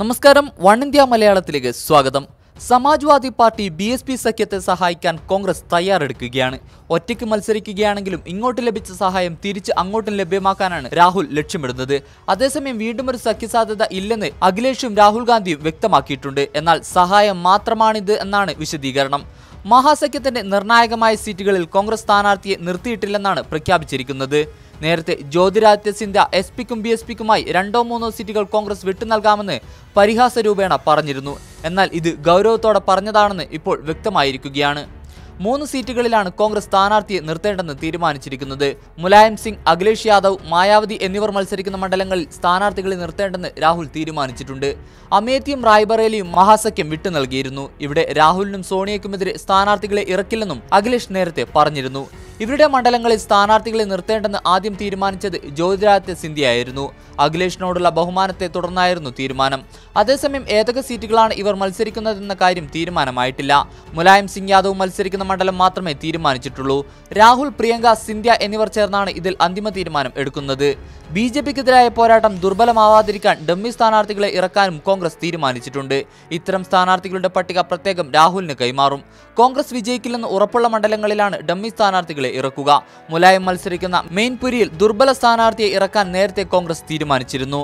നമസ്കാരം one India മലയാളത്തിലേക്ക് സ്വാഗതം. Samajwadi party B S P സഖ്യത്തെ സഹായിക്കാൻ കോൺഗ്രസ് തയ്യാറെടുക്കുകയാണ്. ഒറ്റയ്ക്ക് മത്സരിക്കുകയാണെങ്കിലും ഇങ്ങോട്ട് ലഭിച്ച സഹായം തിരിച്ച് അങ്ങോട്ടും ലഭ്യമാക്കാനാണ് രാഹുൽ ലക്ഷ്യമിടുന്നത്. അതേസമയം വീണ്ടും ഒരു സഖ്യസാധ്യത ഇല്ലെന്ന് അഖിലേഷും രാഹുൽ ഗാന്ധിയും വ്യക്തമാക്കിയിട്ടുണ്ട്. എന്നാൽ സഹായം മാത്രമാണിത് എന്നാണ് വിശദീകരണം. മഹാസഖ്യത്തിന്റെ നിർണായകമായ സീറ്റുകളിൽ കോൺഗ്രസ് സ്ഥാനാർത്ഥിയെ നിർത്തിയിട്ടില്ലെന്നാണ് പ്രഖ്യാപിച്ചിരിക്കുന്നത്. നേരത്തെ ജ്യോതിരാദിത്യ സിന്ധ്യ എസ് പിക്കും ബി എസ് പിക്കുമായി രണ്ടോ മൂന്നോ സീറ്റുകൾ കോൺഗ്രസ് വിട്ടു നൽകാമെന്ന് പരിഹാസ രൂപേണ പറഞ്ഞിരുന്നു. എന്നാൽ ഇത് ഗൗരവത്തോടെ പറഞ്ഞതാണെന്ന് ഇപ്പോൾ വ്യക്തമായിരിക്കുകയാണ്. മൂന്ന് സീറ്റുകളിലാണ് കോൺഗ്രസ് സ്ഥാനാർത്ഥിയെ നിർത്തേണ്ടെന്ന് തീരുമാനിച്ചിരിക്കുന്നത്. മുലായം സിംഗ് അഖിലേഷ് യാദവ് മായാവതി എന്നിവർ മത്സരിക്കുന്ന മണ്ഡലങ്ങളിൽ സ്ഥാനാർത്ഥികളെ നിർത്തേണ്ടെന്ന് രാഹുൽ തീരുമാനിച്ചിട്ടുണ്ട്. അമേത്തിയും റായ്ബറേലിയും മഹാസഖ്യം വിട്ടു നൽകിയിരുന്നു. ഇവിടെ രാഹുലിനും സോണിയയ്ക്കുമെതിരെ സ്ഥാനാർത്ഥികളെ ഇറക്കില്ലെന്നും അഖിലേഷ് നേരത്തെ പറഞ്ഞിരുന്നു. ഇവരുടെ മണ്ഡലങ്ങളിൽ സ്ഥാനാർത്ഥികളെ നിർത്തേണ്ടെന്ന് ആദ്യം തീരുമാനിച്ചത് ജ്യോതിരാദിത്യ സിന്ധ്യയായിരുന്നു. അഖിലേഷിനോടുള്ള ബഹുമാനത്തെ തുടർന്നായിരുന്നു തീരുമാനം. അതേസമയം ഏതൊക്കെ സീറ്റുകളാണ് ഇവർ മത്സരിക്കുന്നതെന്ന കാര്യം തീരുമാനമായിട്ടില്ല. മുലായം സിംഗ് യാദവ് മത്സരിക്കുന്ന മണ്ഡലം മാത്രമേ തീരുമാനിച്ചിട്ടുള്ളൂ. രാഹുൽ പ്രിയങ്ക സിന്ധ്യ എന്നിവർ ചേർന്നാണ് ഇതിൽ അന്തിമ തീരുമാനം എടുക്കുന്നത്. ബി ജെ പിക്കെതിരായ പോരാട്ടം ദുർബലമാവാതിരിക്കാൻ ഡമ്മി സ്ഥാനാർത്ഥികളെ ഇറക്കാനും കോൺഗ്രസ് തീരുമാനിച്ചിട്ടുണ്ട്. ഇത്തരം സ്ഥാനാർത്ഥികളുടെ പട്ടിക പ്രത്യേകം രാഹുലിന് കൈമാറും. കോൺഗ്രസ് വിജയിക്കില്ലെന്ന് ഉറപ്പുള്ള മണ്ഡലങ്ങളിലാണ് ഡമ്മി സ്ഥാനാർത്ഥികളെ ഇറക്കുക. മുലായം മത്സരിക്കുന്ന മെയിൻപുരിയിൽ ദുർബല സ്ഥാനാർത്ഥിയെ ഇറക്കാൻ നേരത്തെ കോൺഗ്രസ് തീരുമാനിച്ചിരുന്നു.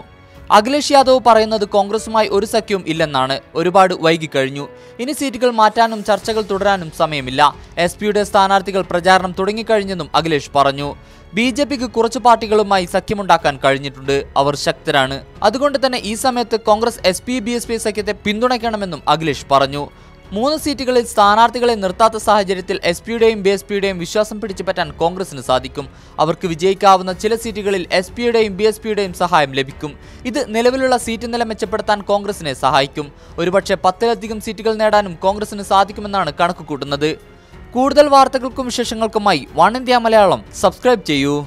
അഖിലേഷ് യാദവ് പറയുന്നത് കോൺഗ്രസുമായി ഒരു സഖ്യവും ഇല്ലെന്നാണ്. ഒരുപാട് വൈകിക്കഴിഞ്ഞു ഇനി സീറ്റുകൾ മാറ്റാനും ചർച്ചകൾ തുടരാനും സമയമില്ല. എസ് പിയുടെ സ്ഥാനാർത്ഥികൾ പ്രചാരണം തുടങ്ങിക്കഴിഞ്ഞെന്നും അഖിലേഷ് പറഞ്ഞു. ബി ജെ പിക്ക് കുറച്ച് പാർട്ടികളുമായി സഖ്യമുണ്ടാക്കാൻ കഴിഞ്ഞിട്ടുണ്ട്. അവർ ശക്തരാണ്. അതുകൊണ്ട് തന്നെ ഈ സമയത്ത് Congress S P B S P സഖ്യത്തെ പിന്തുണയ്ക്കണമെന്നും അഖിലേഷ് പറഞ്ഞു. മൂന്ന് സീറ്റുകളിൽ സ്ഥാനാർത്ഥികളെ നിർത്താത്ത സാഹചര്യത്തിൽ എസ് പിയുടെയും ബി എസ് പിയുടെയും വിശ്വാസം പിടിച്ചുപറ്റാൻ കോൺഗ്രസിന് സാധിക്കും. അവർക്ക് വിജയിക്കാവുന്ന ചില സീറ്റുകളിൽ എസ് പിയുടെയും ബി എസ് പിയുടെയും സഹായം ലഭിക്കും. ഇത് നിലവിലുള്ള സീറ്റ് നില മെച്ചപ്പെടുത്താൻ കോൺഗ്രസിനെ സഹായിക്കും. ഒരുപക്ഷെ പത്തിലധികം സീറ്റുകൾ നേടാനും കോൺഗ്രസിന് സാധിക്കുമെന്നാണ് കണക്കുകൂട്ടുന്നത്. കൂടുതൽ വാർത്തകൾക്കും വിശേഷങ്ങൾക്കുമായി വൺ ഇന്ത്യ മലയാളം. സബ്സ്ക്രൈബ് ചെയ്യൂ.